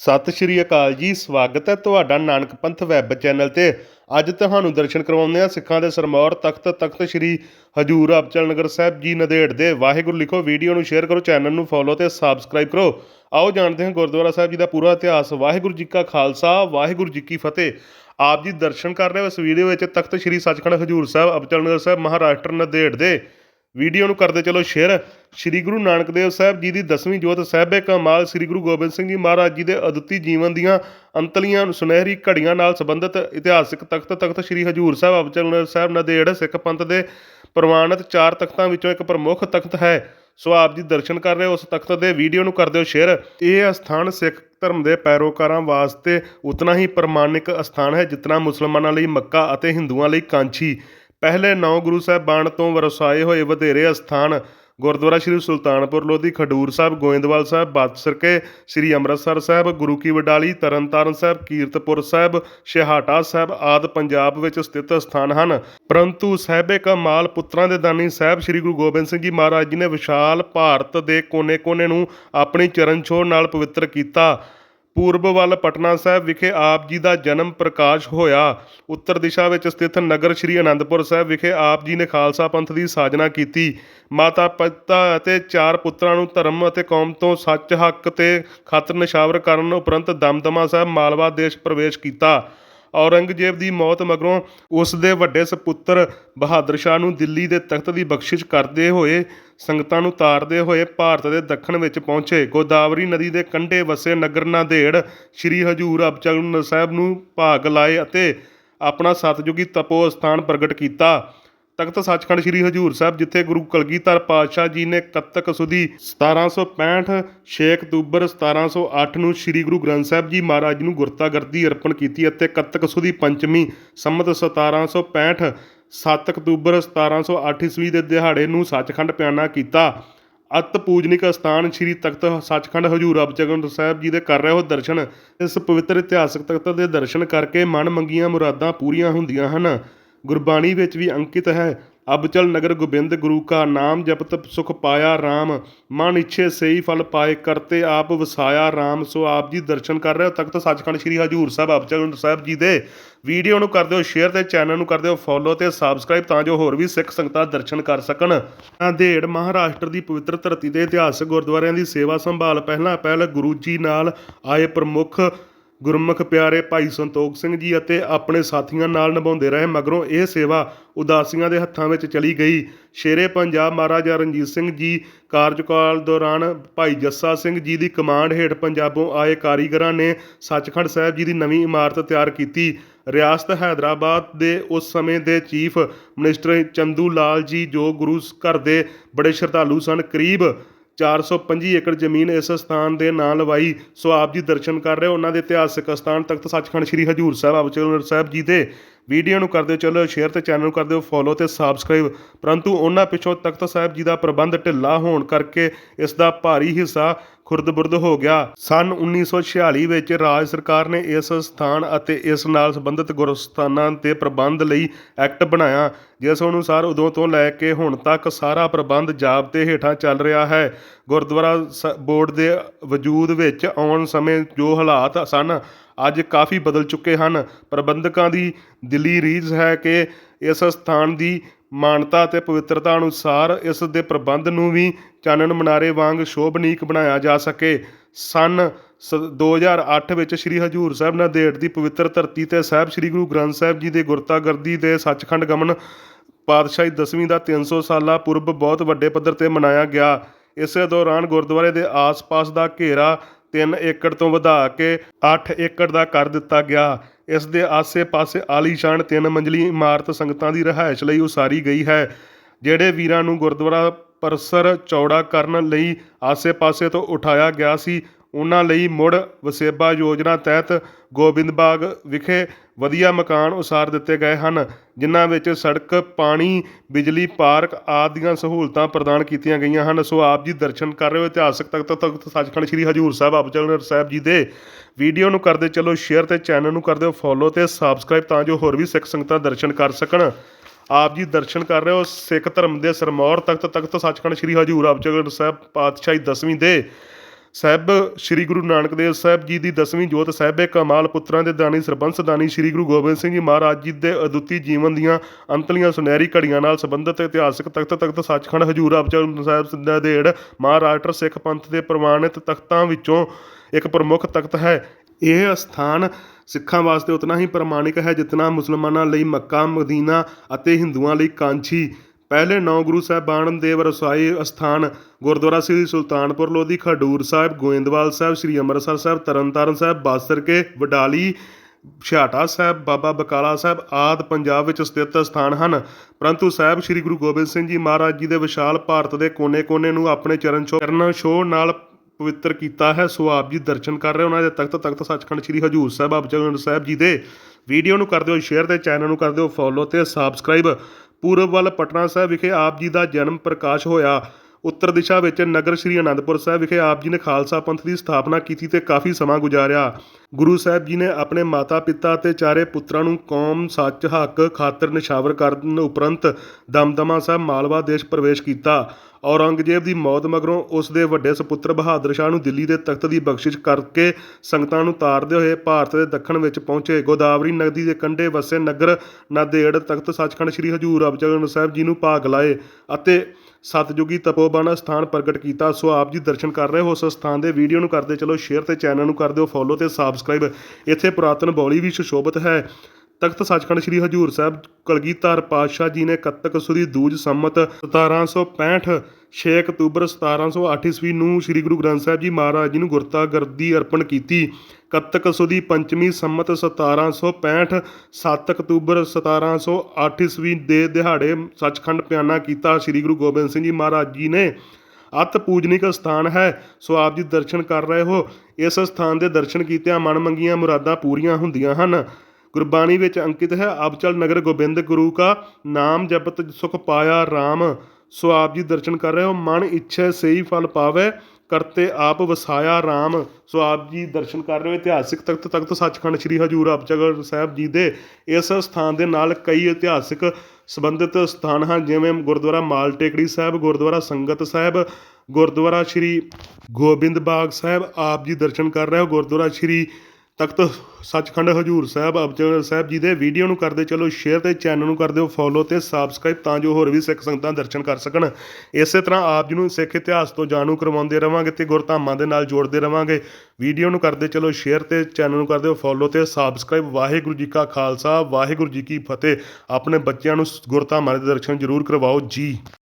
ਸਤਿ ਸ਼੍ਰੀ ਅਕਾਲ ਜੀ, ਸਵਾਗਤ ਹੈ ਤੁਹਾਡਾ ਨਾਨਕ ਪੰਥ ਵੈਬ ਚੈਨਲ ਤੇ। ਅੱਜ ਤੁਹਾਨੂੰ ਦਰਸ਼ਨ ਕਰਵਾਉਂਦੇ ਹਾਂ ਸਿੱਖਾਂ ਦੇ ਸਰਮੌਰ ਤਖਤ ਤਖਤ ਸ਼੍ਰੀ ਹਜੂਰ ਅਬਚਲ ਨਗਰ ਸਾਹਿਬ ਜੀ ਨਦੇੜ ਦੇ। ਵਾਹਿਗੁਰੂ ਲਿਖੋ, ਵੀਡੀਓ ਨੂੰ ਸ਼ੇਅਰ ਕਰੋ ਚੈਨਲ ਨੂੰ ਫੋਲੋ ਤੇ ਸਬਸਕ੍ਰਾਈਬ ਕਰੋ। ਆਓ ਜਾਣਦੇ ਹਾਂ ਗੁਰਦੁਆਰਾ ਸਾਹਿਬ ਜੀ ਦਾ ਪੂਰਾ ਇਤਿਹਾਸ। ਵਾਹਿਗੁਰੂ ਜੀ ਕਾ ਖਾਲਸਾ, ਵਾਹਿਗੁਰੂ ਜੀ ਕੀ ਫਤਿਹ। ਆਪ ਜੀ ਦਰਸ਼ਨ ਕਰ ਰਹੇ ਹੋ ਇਸ ਵੀਡੀਓ ਵਿੱਚ ਤਖਤ ਸ਼੍ਰੀ ਸੱਚਖੰਡ ਹਜੂਰ ਸਾਹਿਬ, ਅਬਚਲ ਨਗਰ ਸਾਹਿਬ, ਮਹਾਰਾਸ਼ਟਰ, ਨਦੇੜ ਦੇ। ਵੀਡੀਓ ਨੂੰ ਕਰਦੇ ਚਲੋ ਸ਼ੇਅਰ। ਸ੍ਰੀ ਗੁਰੂ ਨਾਨਕ ਦੇਵ ਸਾਹਿਬ ਜੀ ਦੀ ਦਸਵੀਂ ਜੋਤ ਸਾਹਿਬੇ ਕਮਾਲ ਸ੍ਰੀ ਗੁਰੂ ਗੋਬਿੰਦ ਸਿੰਘ ਜੀ ਮਹਾਰਾਜ ਜੀ ਦੇ ਅਦੁੱਤੀ ਜੀਵਨ ਦੀਆਂ ਅੰਤਲੀਆਂ ਸੁਨਹਿਰੀ ਘੜੀਆਂ ਨਾਲ ਸੰਬੰਧਿਤ ਇਤਿਹਾਸਿਕ ਤਖਤ ਤਖਤ ਸ੍ਰੀ ਹਜੂਰ ਸਾਹਿਬ, ਅਬਚਲ ਸਾਹਿਬ, ਨਦੇੜ, ਸਿੱਖ ਪੰਥ ਦੇ ਪ੍ਰਵਾਨਿਤ ਚਾਰ ਤਖਤਾਂ ਵਿੱਚੋਂ ਇੱਕ ਪ੍ਰਮੁੱਖ ਤਖਤ ਹੈ। ਸੋ ਆਪ ਜੀ ਦਰਸ਼ਨ ਕਰ ਰਹੇ ਉਸ ਤਖਤ ਦੇ ਵੀਡੀਓ ਨੂੰ ਕਰ ਦਿਓ ਸ਼ੇਅਰ। ਇਹ ਅਸਥਾਨ ਸਿੱਖ ਧਰਮ ਦੇ ਪੈਰੋਕਾਰਾਂ ਵਾਸਤੇ ਉਤਨਾ ਹੀ ਪ੍ਰਮਾਣਿਕ ਅਸਥਾਨ ਹੈ ਜਿਤਨਾ ਮੁਸਲਮਾਨਾਂ ਲਈ ਮੱਕਾ ਅਤੇ ਹਿੰਦੂਆਂ ਲਈ ਕਾਂਚੀ ਪਹਿਲੇ ਨੌ ਗੁਰੂ ਸਾਹਿਬਾਨ ਤੋਂ ਵਰਸਾਏ ਹੋਏ ਵਧੇਰੇ ਅਸਥਾਨ ਗੁਰਦੁਆਰਾ ਸ੍ਰੀ ਸੁਲਤਾਨਪੁਰ, ਲੋਧੀ, ਖਡੂਰ ਸਾਹਿਬ, ਗੋਇੰਦਵਾਲ ਸਾਹਿਬ ਬਾਦਸਰਕੇ ਸ੍ਰੀ ਅੰਮ੍ਰਿਤਸਰ ਸਾਹਿਬ, ਗੁਰੂ ਕੀ ਵਡਾਲੀ, ਤਰਨਤਾਰਨ ਸਾਹਿਬ, ਕੀਰਤਪੁਰ ਸਾਹਿਬ, ਸ਼ਹਾਟਾ ਸਾਹਿਬ ਆਦ ਪੰਜਾਬ ਵਿੱਚ ਸਥਿਤ ਸਥਾਨ ਹਨ। ਪਰੰਤੂ ਸਾਹਿਬੇ ਕਮਾਲ ਪੁੱਤਰਾਂ ਦੇ ਦਾਨੀ ਸਾਹਿਬ ਸ੍ਰੀ ਗੁਰੂ ਗੋਬਿੰਦ ਸਿੰਘ ਜੀ ਮਹਾਰਾਜ ਜੀ ਨੇ ਵਿਸ਼ਾਲ ਭਾਰਤ ਦੇ ਕੋਨੇ-ਕੋਨੇ ਨੂੰ ਆਪਣੀ ਚਰਨ ਛੋਹ ਨਾਲ ਪਵਿੱਤਰ ਕੀਤਾ। ਪੂਰਬ ਵੱਲ ਪਟਨਾ ਸਾਹਿਬ ਵਿਖੇ ਆਪ ਜੀ ਦਾ ਜਨਮ ਪ੍ਰਕਾਸ਼ ਹੋਇਆ। ਉੱਤਰ ਦਿਸ਼ਾ ਵਿੱਚ ਸਥਿਤ ਨਗਰ ਸ੍ਰੀ ਅਨੰਦਪੁਰ ਸਾਹਿਬ ਵਿਖੇ ਆਪ ਜੀ ਨੇ ਖਾਲਸਾ ਪੰਥ ਦੀ ਸਾਜਨਾ ਕੀਤੀ। ਮਾਤਾ ਪਿਤਾ ਅਤੇ ਚਾਰ ਪੁੱਤਰਾਂ ਨੂੰ ਧਰਮ ਅਤੇ ਕੌਮ ਤੋਂ ਸੱਚ ਹੱਕ ਤੇ ਖਾਤਰ ਨਿਸ਼ਾਵਰ ਕਰਨ ਉਪਰੰਤ ਦਮਦਮਾ ਸਾਹਿਬ ਮਾਲਵਾ ਦੇਸ਼ ਪ੍ਰਵੇਸ਼ ਕੀਤਾ। ਔਰੰਗਜ਼ੇਬ ਦੀ ਮੌਤ ਮਗਰੋਂ ਉਸ ਦੇ ਵੱਡੇ ਸੁਪੁੱਤਰ ਬਹਾਦਰ ਸ਼ਾਹ ਨੂੰ ਦਿੱਲੀ ਦੇ ਤਖਤ ਦੀ ਬਖਸ਼ਿਸ਼ ਕਰਦੇ ਹੋਏ, ਸੰਗਤਾਂ ਨੂੰ ਤਾਰਦੇ ਹੋਏ ਭਾਰਤ ਦੇ ਦੱਖਣ ਵਿੱਚ ਪਹੁੰਚੇ। ਗੋਦਾਵਰੀ ਨਦੀ ਦੇ ਕੰਢੇ ਵਸੇ ਨਗਰ ਨਾਂਦੇੜ, ਸ੍ਰੀ ਹਜੂਰ ਅਬਚਲ ਸਾਹਿਬ ਨੂੰ ਭਾਗ ਲਾਏ ਅਤੇ ਆਪਣਾ ਸਤਜੁਗੀ ਤਪੋ ਸਥਾਨ ਪ੍ਰਗਟ ਕੀਤਾ। ਤਖਤ ਸੱਚਖੰਡ ਸ੍ਰੀ ਹਜੂਰ ਸਾਹਿਬ, ਜਿੱਥੇ ਗੁਰੂ ਕਲਗੀਧਰ ਪਾਤਸ਼ਾਹ ਜੀ ਨੇ ਕੱਤਕ ਸੁਦੀ 1765 6 ਅਕਤੂਬਰ 1708 ਨੂੰ ਸ੍ਰੀ ਗੁਰੂ ਗ੍ਰੰਥ ਸਾਹਿਬ ਜੀ ਮਹਾਰਾਜ ਨੂੰ ਗੁਰਤਾਗਰਦੀ ਅਰਪਣ ਕੀਤੀ ਅਤੇ ਕੱਤਕ ਸੁਦੀ ਪੰਚਮੀ ਸੰਮਤ 1765 7 ਅਕਤੂਬਰ 1708 ਈਸਵੀ ਦੇ ਦਿਹਾੜੇ ਨੂੰ ਸੱਚਖੰਡ ਪਿਆਨਾ ਕੀਤਾ। ਅਤ ਪੂਜਨਿਕ ਸਥਾਨ ਸ੍ਰੀ ਤਖਤ ਸੱਚਖੰਡ ਹਜੂਰ ਅਬਚਲ ਸਾਹਿਬ ਜੀ ਦੇ ਕਰ ਰਹੇ ਹੋ ਦਰਸ਼ਨ। ਇਸ ਪਵਿੱਤਰ ਇਤਿਹਾਸਕ ਤਖਤ ਦੇ ਦਰਸ਼ਨ ਕਰਕੇ ਮਨ ਮੰਗੀਆਂ ਮੁਰਾਦਾਂ ਪੂਰੀਆਂ ਹੁੰਦੀਆਂ ਹਨ। ਗੁਰਬਾਣੀ ਵਿੱਚ ਵੀ ਅੰਕਿਤ ਹੈ। ਅਬਚਲ ਨਗਰ ਗੋਬਿੰਦ ਗੁਰੂ ਕਾ ਨਾਮ ਜਪਤ ਸੁਖ ਪਾਇਆ RAM ਮਨ ਇੱਛੇ ਸਹੀ ਫਲ ਪਾਏ ਕਰਤੇ ਆਪ ਵਸਾਇਆ RAM ਸੋ ਆਪ ਜੀ ਦਰਸ਼ਨ ਕਰ ਰਹੇ ਹੋ। ਤਖਤ ਸੱਚਖੰਡ ਸ੍ਰੀ ਹਜੂਰ ਸਾਹਿਬ ਅਬਚਲ ਸਾਹਿਬ ਜੀ ਦੇ। ਵੀਡੀਓ ਨੂੰ ਕਰ ਦਿਓ ਸ਼ੇਅਰ ਤੇ ਚੈਨਲ ਨੂੰ ਕਰ ਦਿਓ ਫੋਲੋ ਤੇ ਸਬਸਕ੍ਰਾਈਬ ਤਾਂ ਜੋ ਹੋਰ ਵੀ ਸਿੱਖ ਸੰਗਤਾਂ ਦਰਸ਼ਨ ਕਰ ਸਕਣ। ਅੰਧੇੜ ਮਹਾਰਾਸ਼ਟਰ ਦੀ ਪਵਿੱਤਰ ਧਰਤੀ ਦੇ ਇਤਿਹਾਸਕ ਗੁਰਦੁਆਰਿਆਂ ਦੀ ਸੇਵਾ ਸੰਭਾਲ ਪਹਿਲਾਂ ਪਹਿਲ ਗੁਰੂ ਜੀ ਨਾਲ ਆਏ ਪ੍ਰਮੁੱਖ ਗੁਰਮੁਖ ਪਿਆਰੇ ਭਾਈ ਸੰਤੋਖ ਸਿੰਘ ਜੀ ਅਤੇ ਆਪਣੇ ਸਾਥੀਆਂ ਨਾਲ ਨਿਭਾਉਂਦੇ ਰਹੇ, ਮਗਰੋਂ ਇਹ ਸੇਵਾ ਉਦਾਸੀਆਂ ਦੇ ਹੱਥਾਂ ਵਿੱਚ ਚਲੀ ਗਈ। ਸ਼ੇਰੇ ਪੰਜਾਬ ਮਹਾਰਾਜਾ ਰਣਜੀਤ ਸਿੰਘ ਜੀ ਕਾਰਜਕਾਲ ਦੌਰਾਨ ਭਾਈ ਜੱਸਾ ਸਿੰਘ ਜੀ ਦੀ ਕਮਾਂਡ ਹੇਠ ਪੰਜਾਬੋਂ ਆਏ ਕਾਰੀਗਰਾਂ ਨੇ ਸੱਚਖੰਡ ਸਾਹਿਬ ਜੀ ਦੀ ਨਵੀਂ ਇਮਾਰਤ ਤਿਆਰ ਕੀਤੀ। ਰਿਆਸਤ ਹੈਦਰਾਬਾਦ ਦੇ ਉਸ ਸਮੇਂ ਦੇ ਚੀਫ ਮਿਨਿਸਟਰ ਚੰਦੂ ਲਾਲ ਜੀ ਜੋ ਗੁਰੂ ਘਰ ਦੇ ਬੜੇ ਸ਼ਰਧਾਲੂ ਸਨ, ਕਰੀਬ 425 ਏਕੜ ਜ਼ਮੀਨ ਇਸ ਸਥਾਨ ਦੇ ਨਾਂ ਲਵਾਈ ਸੋ ਆਪ ਜੀ ਦਰਸ਼ਨ ਕਰ ਰਹੇ ਹੋ। ਉਹਨਾਂ ਦੇ ਇਤਿਹਾਸਕ ਸਥਾਨ ਤਖਤ ਸੱਚਖੰਡ ਸ੍ਰੀ ਹਜੂਰ ਸਾਹਿਬ ਅਬਚਲ ਸਾਹਿਬ ਜੀ ਦੇ। ਵੀਡੀਓ ਨੂੰ ਕਰ ਦਿਓ ਚਲੋ ਸ਼ੇਅਰ ਤੇ ਚੈਨਲ ਨੂੰ ਕਰ ਦਿਓ ਫੋਲੋ ਤੇ ਸਬਸਕ੍ਰਾਈਬ ਪਰੰਤੂ ਉਹਨਾਂ ਪਿੱਛੋਂ ਤਖਤ ਸਾਹਿਬ ਜੀ ਦਾ ਪ੍ਰਬੰਧ ਢਿੱਲਾ ਹੋਣ ਕਰਕੇ ਇਸ ਦਾ ਭਾਰੀ ਹਿੱਸਾ ਖੁਰਦ-ਬੁਰਦ ਹੋ ਗਿਆ। ਸਨ 1946 ਵਿੱਚ ਰਾਜ ਸਰਕਾਰ ਨੇ ਇਸ ਸਥਾਨ ਅਤੇ ਇਸ ਨਾਲ ਸੰਬੰਧਿਤ ਗੁਰਸਥਾਨਾਂ ਦੇ ਪ੍ਰਬੰਧ ਲਈ ਐਕਟ ਬਣਾਇਆ, ਜਿਸ ਅਨੁਸਾਰ ਉਦੋਂ ਤੋਂ ਲੈ ਕੇ ਹੁਣ ਤੱਕ ਸਾਰਾ ਪ੍ਰਬੰਧ ਜਾਬਤੇ ਹੇਠਾਂ ਚੱਲ ਰਿਹਾ ਹੈ। ਗੁਰਦੁਆਰਾ ਸ- ਬੋਰਡ ਦੇ ਵਜੂਦ ਵਿੱਚ ਆਉਣ ਸਮੇਂ ਜੋ ਹਾਲਾਤ ਸਨ, ਅੱਜ ਕਾਫੀ ਬਦਲ ਚੁੱਕੇ ਹਨ। ਪ੍ਰਬੰਧਕਾਂ ਦੀ ਦਿੱਲੀ ਰੀਜ਼ ਹੈ ਕਿ ਇਸ ਸਥਾਨ ਦੀ ਮਾਨਤਾ ਅਤੇ ਪਵਿੱਤਰਤਾ ਅਨੁਸਾਰ ਇਸ ਦੇ ਪ੍ਰਬੰਧ ਨੂੰ ਵੀ ਚਾਨਣ ਮਨਾਰੇ ਵਾਂਗ ਸ਼ੋਭਨੀਕ ਬਣਾਇਆ ਜਾ ਸਕੇ। ਸਨ ਸ- 2008 ਵਿੱਚ ਸ੍ਰੀ ਹਜੂਰ ਸਾਹਿਬ ਨਾਂਦੇੜ ਦੀ ਪਵਿੱਤਰ ਧਰਤੀ ਤੇ ਸਾਹਿਬ ਸ੍ਰੀ ਗੁਰੂ ਗ੍ਰੰਥ ਸਾਹਿਬ ਜੀ ਦੇ ਗੁਰਤਾਗਰਦੀ ਦੇ ਸੱਚਖੰਡ ਗਮਨ ਪਾਤਸ਼ਾਹੀ ਦਸਵੀਂ ਦਾ 300 ਸਾਲਾ ਪੁਰਬ ਬਹੁਤ ਵੱਡੇ ਪੱਧਰ ਤੇ ਮਨਾਇਆ ਗਿਆ। ਇਸੇ ਦੌਰਾਨ ਗੁਰਦੁਆਰੇ ਦੇ ਆਸ-ਪਾਸ ਦਾ ਘੇਰਾ 3 ਏਕੜ ਤੋਂ ਵਧਾ ਕੇ 8 ਏਕੜ ਦਾ ਕਰ ਦਿੱਤਾ ਗਿਆ। ਇਸ ਦੇ ਆਸੇ-ਪਾਸੇ ਆਲੀਸ਼ਾਨ ਤਿੰਨ ਮੰਜ਼ਲੀ ਇਮਾਰਤ ਸੰਗਤਾਂ ਦੀ ਰਿਹਾਇਸ਼ ਲਈ ਉਸਾਰੀ ਗਈ ਹੈ, ਜਿਹੜੇ ਵੀਰਾਂ ਨੂੰ ਗੁਰਦੁਆਰਾ ਪਰਸਰ ਚੌੜਾ ਕਰਨ ਲਈ ਆਸੇ-ਪਾਸੇ ਤੋਂ ਉਠਾਇਆ ਗਿਆ ਸੀ। ਉਹਨਾਂ ਲਈ ਮੁੜ ਵਸੇਬਾ ਯੋਜਨਾ ਤਹਿਤ ਗੋਬਿੰਦ ਬਾਗ ਵਿਖੇ ਵਧੀਆ ਮਕਾਨ ਉਸਾਰ ਦਿੱਤੇ ਗਏ ਹਨ, ਜਿਨ੍ਹਾਂ ਵਿੱਚ ਸੜਕ, ਪਾਣੀ, ਬਿਜਲੀ, ਪਾਰਕ ਆਦਿ ਦੀਆਂ ਸਹੂਲਤਾਂ ਪ੍ਰਦਾਨ ਕੀਤੀਆਂ ਗਈਆਂ ਹਨ। ਸੋ ਆਪ ਜੀ ਦਰਸ਼ਨ ਕਰ ਰਹੇ ਹੋ ਇਤਿਹਾਸਕ ਤਖਤ ਤਖਤ ਸੱਚਖੰਡ ਸ੍ਰੀ ਹਜੂਰ ਸਾਹਿਬ ਅਬਚਲ ਸਾਹਿਬ ਜੀ ਦੇ। ਵੀਡੀਓ ਨੂੰ ਕਰਦੇ ਚਲੋ ਸ਼ੇਅਰ ਤੇ ਚੈਨਲ ਨੂੰ ਕਰਦੇ ਹੋ ਫੋਲੋ ਤੇ ਸਬਸਕ੍ਰਾਈਬ ਤਾਂ ਜੋ ਹੋਰ ਵੀ ਸਿੱਖ ਸੰਗਤਾਂ ਦਰਸ਼ਨ ਕਰ ਸਕਣ। ਆਪ ਜੀ ਦਰਸ਼ਨ ਕਰ ਰਹੇ ਹੋ ਸਿੱਖ ਧਰਮ ਦੇ ਸਰਮੌਰ ਤਖਤ ਤਖਤ ਸੱਚਖੰਡ ਸ੍ਰੀ ਹਜੂਰ ਅਬਚਲ ਸਾਹਿਬ, ਪਾਤਸ਼ਾਹੀ ਦਸਵੀਂ ਦੇ। ਸਾਹਿਬ ਸ੍ਰੀ ਗੁਰੂ ਨਾਨਕ ਦੇਵ ਸਾਹਿਬ ਜੀ ਦੀ ਦਸਵੀਂ ਜੋਤ ਸਾਹਿਬੇ ਕਮਾਲ ਪੁੱਤਰਾਂ ਦੇ ਦਾਨੀ ਸਰਬੰਸ ਦਾਨੀ ਸ੍ਰੀ ਗੁਰੂ ਗੋਬਿੰਦ ਸਿੰਘ ਜੀ ਮਹਾਰਾਜ ਜੀ ਦੇ ਅਦੁੱਤੀ ਜੀਵਨ ਦੀਆਂ ਅੰਤਲੀਆਂ ਸੁਨਹਿਰੀ ਘੜੀਆਂ ਨਾਲ ਸੰਬੰਧਿਤ ਇਤਿਹਾਸਕ ਤਖਤ ਤਖਤ ਸੱਚਖੰਡ ਹਜੂਰ ਅਬਚਲ ਸਾਹਿਬ ਦੇੜ ਮਹਾਰਾਸ਼ਟਰ ਸਿੱਖ ਪੰਥ ਦੇ ਪ੍ਰਮਾਣਿਤ ਤਖਤਾਂ ਵਿੱਚੋਂ ਇੱਕ ਪ੍ਰਮੁੱਖ ਤਖਤ ਹੈ। ਇਹ ਸਥਾਨ ਸਿੱਖਾਂ ਵਾਸਤੇ ਉਤਨਾ ਹੀ ਪ੍ਰਮਾਣਿਕ ਹੈ ਜਿਤਨਾ ਮੁਸਲਮਾਨਾਂ ਲਈ ਮੱਕਾ, ਮਦੀਨਾ ਅਤੇ ਹਿੰਦੂਆਂ ਲਈ ਕਾਂਚੀ ਪਹਿਲੇ ਨੌ ਗੁਰੂ ਸਾਹਿਬਾਨ ਦੇ ਵਰਸਾਈ ਅਸਥਾਨ ਗੁਰਦੁਆਰਾ ਸ੍ਰੀ ਸੁਲਤਾਨਪੁਰ, ਲੋਧੀ, ਖਡੂਰ ਸਾਹਿਬ, ਗੋਇੰਦਵਾਲ ਸਾਹਿਬ, ਸ੍ਰੀ ਅੰਮ੍ਰਿਤਸਰ ਸਾਹਿਬ, ਤਰਨਤਾਰਨ ਸਾਹਿਬ ਬਾਸਰਕੇ ਵਡਾਲੀ, ਛਿਆਟਾ ਸਾਹਿਬ, ਬਾਬਾ ਬਕਾਲਾ ਸਾਹਿਬ ਆਦ ਪੰਜਾਬ ਵਿੱਚ ਸਥਿਤ ਸਥਾਨ ਹਨ। ਪਰੰਤੂ ਸਾਹਿਬ ਸ੍ਰੀ ਗੁਰੂ ਗੋਬਿੰਦ ਸਿੰਘ ਜੀ ਮਹਾਰਾਜ ਜੀ ਦੇ ਵਿਸ਼ਾਲ ਭਾਰਤ ਦੇ ਕੋਨੇ-ਕੋਨੇ ਨੂੰ ਆਪਣੇ ਚਰਨ ਛੋਹ ਚਰਨ ਛੋਹ ਨਾਲ ਪਵਿੱਤਰ ਕੀਤਾ ਹੈ। ਸੋ ਆਪ ਜੀ ਦਰਸ਼ਨ ਕਰ ਰਹੇ ਉਹਨਾਂ ਦੇ ਤਖਤ ਤਖਤ ਸੱਚਖੰਡ ਸ੍ਰੀ ਹਜੂਰ ਸਾਹਿਬ ਅਬਚਲ ਸਾਹਿਬ ਜੀ ਦੇ। ਵੀਡੀਓ ਨੂੰ ਕਰ ਦਿਓ, ਸ਼ੇਅਰ ਤੇ ਚੈਨਲ ਨੂੰ ਕਰ ਦਿਓ, ਫੋਲੋ ਤੇ ਸਬਸਕ੍ਰਾਈਬ। ਪੂਰਬ ਵੱਲ ਪਟਨਾ ਸਾਹਿਬ ਵਿਖੇ ਆਪ ਜੀ ਦਾ ਜਨਮ ਪ੍ਰਕਾਸ਼ ਹੋਇਆ। ਉੱਤਰ ਦਿਸ਼ਾ ਵਿੱਚ ਨਗਰ ਸ੍ਰੀ ਅਨੰਦਪੁਰ ਸਾਹਿਬ ਵਿਖੇ ਆਪ ਜੀ ਨੇ ਖਾਲਸਾ ਪੰਥ ਦੀ ਸਥਾਪਨਾ ਕੀਤੀ ਤੇ ਕਾਫੀ ਸਮਾਂ ਗੁਜ਼ਾਰਿਆ। ਗੁਰੂ ਸਾਹਿਬ ਜੀ ਨੇ ਆਪਣੇ ਮਾਤਾ ਪਿਤਾ ਤੇ ਚਾਰੇ ਪੁੱਤਰਾਂ ਨੂੰ ਕੌਮ, ਸੱਚ, ਹੱਕ, ਖਾਤਰ, ਨਿਸ਼ਾਵਰ ਕਰਨ ਉਪਰੰਤ ਦਮਦਮਾ ਸਾਹਿਬ ਮਾਲਵਾ ਦੇਸ਼ ਪ੍ਰਵੇਸ਼ ਕੀਤਾ। ਔਰੰਗਜ਼ੇਬ ਦੀ ਮੌਤ ਮਗਰੋਂ ਉਸ ਦੇ ਵੱਡੇ ਸੁਪੁੱਤਰ ਬਹਾਦਰ ਸ਼ਾਹ ਨੂੰ ਦਿੱਲੀ ਦੇ ਤਖਤ ਦੀ ਬਖਸ਼ਿਸ਼ ਕਰਕੇ ਸੰਗਤਾਂ ਨੂੰ ਤਾਰਦੇ ਹੋਏ ਭਾਰਤ ਦੇ ਦੱਖਣ ਵਿੱਚ ਪਹੁੰਚੇ। ਗੋਦਾਵਰੀ ਨਦੀ ਦੇ ਕੰਢੇ ਵਸੇ ਨਗਰ ਨਾਂਦੇੜ ਤਖਤ ਸੱਚਖੰਡ ਸ੍ਰੀ ਹਜੂਰ ਅਬਚਲ ਸਾਹਿਬ ਜੀ ਨੂੰ ਭਾਗ ਲਾਏ ਅਤੇ ਸਤਜੁਗੀ ਤਪੋਬਨ ਸਥਾਨ ਪ੍ਰਗਟ ਕੀਤਾ। ਸੋ ਆਪ ਜੀ ਦਰਸ਼ਨ ਕਰ ਰਹੇ ਹੋ ਉਸ ਸਥਾਨ ਦੇ ਵੀਡੀਓ ਨੂੰ ਕਰਦੇ ਚਲੋ ਸ਼ੇਅਰ ਤੇ ਚੈਨਲ ਨੂੰ ਕਰ ਦਿਓ ਫੋਲੋ ਤੇ ਸਬਸਕ੍ਰਾਈਬ। ਇੱਥੇ ਪੁਰਾਤਨ ਬੌਲੀ ਵੀ ਸੁਸ਼ੋਭਿਤ ਹੈ। ਤਖਤ ਸੱਚਖੰਡ ਸ੍ਰੀ ਹਜੂਰ ਸਾਹਿਬ ਕਲਗੀਧਰ ਪਾਤਸ਼ਾਹ ਜੀ ਨੇ ਕੱਤਕ ਸੁਦੀ ਦੂਜ ਸੰਮਤ 1765 6 ਅਕਤੂਬਰ 1708 ਈਸਵੀ ਨੂੰ ਸ੍ਰੀ ਗੁਰੂ ਗ੍ਰੰਥ ਸਾਹਿਬ ਜੀ ਮਹਾਰਾਜ ਜੀ ਨੂੰ ਗੁਰਤਾ ਗਰਦੀ ਅਰਪਣ ਕੀਤੀ। ਕੱਤਕ ਸੁਦੀ ਪੰਚਮੀ ਸੰਮਤ 1765 7 ਅਕਤੂਬਰ 1708 ਈਸਵੀ ਦੇ ਦਿਹਾੜੇ ਸੱਚਖੰਡ ਪਿਆਨਾ ਕੀਤਾ ਸ੍ਰੀ ਗੁਰੂ ਗੋਬਿੰਦ ਸਿੰਘ ਜੀ ਮਹਾਰਾਜ ਜੀ ਨੇ। ਅਤ ਪੂਜਨਿਕ ਸਥਾਨ ਹੈ, ਸੋ ਆਪ ਜੀ ਦਰਸ਼ਨ ਕਰ ਰਹੇ ਹੋ। ਇਸ ਸਥਾਨ ਦੇ ਦਰਸ਼ਨ ਕੀਤਿਆਂ ਮਨ ਮੰਗੀਆਂ ਮੁਰਾਦਾਂ ਪੂਰੀਆਂ ਹੁੰਦੀਆਂ ਹਨ। ਗੁਰਬਾਣੀ ਵਿੱਚ ਅੰਕਿਤ ਹੈ ਅਬਚਲ ਨਗਰ ਗੋਬਿੰਦ ਗੁਰੂ ਕਾ ਨਾਮ ਜਪਤ ਸੁਖ ਪਾਇਆ RAM ਸੋ ਆਪ ਜੀ ਦਰਸ਼ਨ ਕਰ ਰਹੇ ਹੋ, ਮਨ ਇੱਛਾ ਸਹੀ ਫਲ ਪਾਵੇ, ਕਰਤੇ ਆਪ ਵਸਾਇਆ RAM ਸੋ ਆਪ ਜੀ ਦਰਸ਼ਨ ਕਰ ਰਹੇ ਹੋ, ਇਤਿਹਾਸਿਕ ਤਖਤ ਤਖਤ ਸੱਚਖੰਡ ਸ੍ਰੀ ਹਜੂਰ ਅਬਚਲ ਸਾਹਿਬ ਜੀ ਦੇ ਇਸ ਸਥਾਨ ਦੇ ਨਾਲ ਕਈ ਇਤਿਹਾਸਿਕ ਸੰਬੰਧਿਤ ਸਥਾਨ ਹਨ, ਜਿਵੇਂ ਗੁਰਦੁਆਰਾ ਮਾਲ ਟੇਕੜੀ ਸਾਹਿਬ, ਗੁਰਦੁਆਰਾ ਸੰਗਤ ਸਾਹਿਬ, ਗੁਰਦੁਆਰਾ ਸ੍ਰੀ ਗੋਬਿੰਦ ਬਾਗ ਸਾਹਿਬ। ਆਪ ਜੀ ਦਰਸ਼ਨ ਕਰ ਰਹੇ ਹੋ, ਗੁਰਦੁਆਰਾ ਸ੍ਰੀ ਤਖਤ ਸੱਚਖੰਡ ਹਜੂਰ ਸਾਹਿਬ ਅਬਚਲ ਸਾਹਿਬ ਜੀ ਦੇ ਵੀਡੀਓ ਨੂੰ ਕਰਦੇ ਚਲੋ ਸ਼ੇਅਰ ਤੇ ਚੈਨਲ ਨੂੰ ਕਰ ਦਿਓ ਫੋਲੋ ਤੇ ਸਬਸਕ੍ਰਾਈਬ ਤਾਂ ਜੋ ਹੋਰ ਵੀ ਸਿੱਖ ਸੰਗਤਾਂ ਦਰਸ਼ਨ ਕਰ ਸਕਣ। ਇਸੇ ਤਰ੍ਹਾਂ ਆਪ ਜੀ ਨੂੰ ਸਿੱਖ ਇਤਿਹਾਸ ਤੋਂ ਜਾਣੂ ਕਰਵਾਉਂਦੇ ਰਵਾਂਗੇ ਤੇ ਗੁਰਧਾਮਾਂ ਦੇ ਨਾਲ ਜੋੜਦੇ ਰਵਾਂਗੇ। ਵੀਡੀਓ ਨੂੰ ਕਰਦੇ ਚਲੋ ਸ਼ੇਅਰ ਤੇ ਚੈਨਲ ਨੂੰ ਕਰ ਦਿਓ ਫੋਲੋ ਤੇ ਸਬਸਕ੍ਰਾਈਬ ਵਾਹਿਗੁਰੂ ਜੀ ਕਾ ਖਾਲਸਾ, ਵਾਹਿਗੁਰੂ ਜੀ ਕੀ ਫਤਿਹ। ਆਪਣੇ ਬੱਚਿਆਂ ਨੂੰ ਗੁਰਧਾਮਾਂ ਦੇ ਦਰਸ਼ਨ ਜ਼ਰੂਰ ਕਰਵਾਓ ਜੀ।